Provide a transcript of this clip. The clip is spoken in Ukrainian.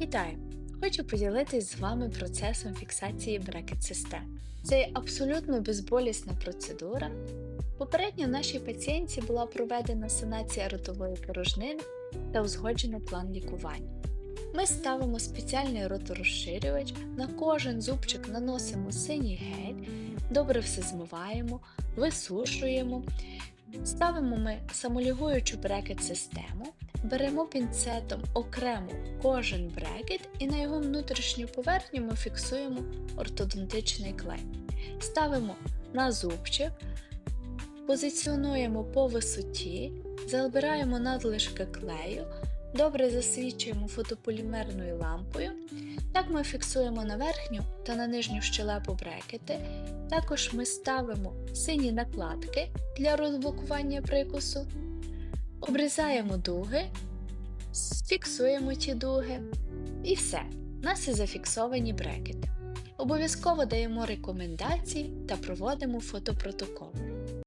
Вітаю! Хочу поділитись з вами процесом фіксації брекет-систем. Це абсолютно безболісна процедура. Попередньо нашій пацієнтці була проведена санація ротової порожнини та узгоджений план лікування. Ми ставимо спеціальний роторозширювач, на кожен зубчик наносимо синій гель, добре все змиваємо, висушуємо, ставимо ми самолігуючу брекет-систему, беремо пінцетом окремо кожен брекет і на його внутрішню поверхню ми фіксуємо ортодонтичний клей. Ставимо на зубчик, позиціонуємо по висоті, забираємо надлишки клею, добре засвічуємо фотополімерною лампою. Так ми фіксуємо на верхню та на нижню щелепу брекети. Також ми ставимо сині накладки для розблокування прикусу, обрізаємо дуги, фіксуємо ті дуги і все. У нас і зафіксовані брекети. Обов'язково даємо рекомендації та проводимо фотопротокол.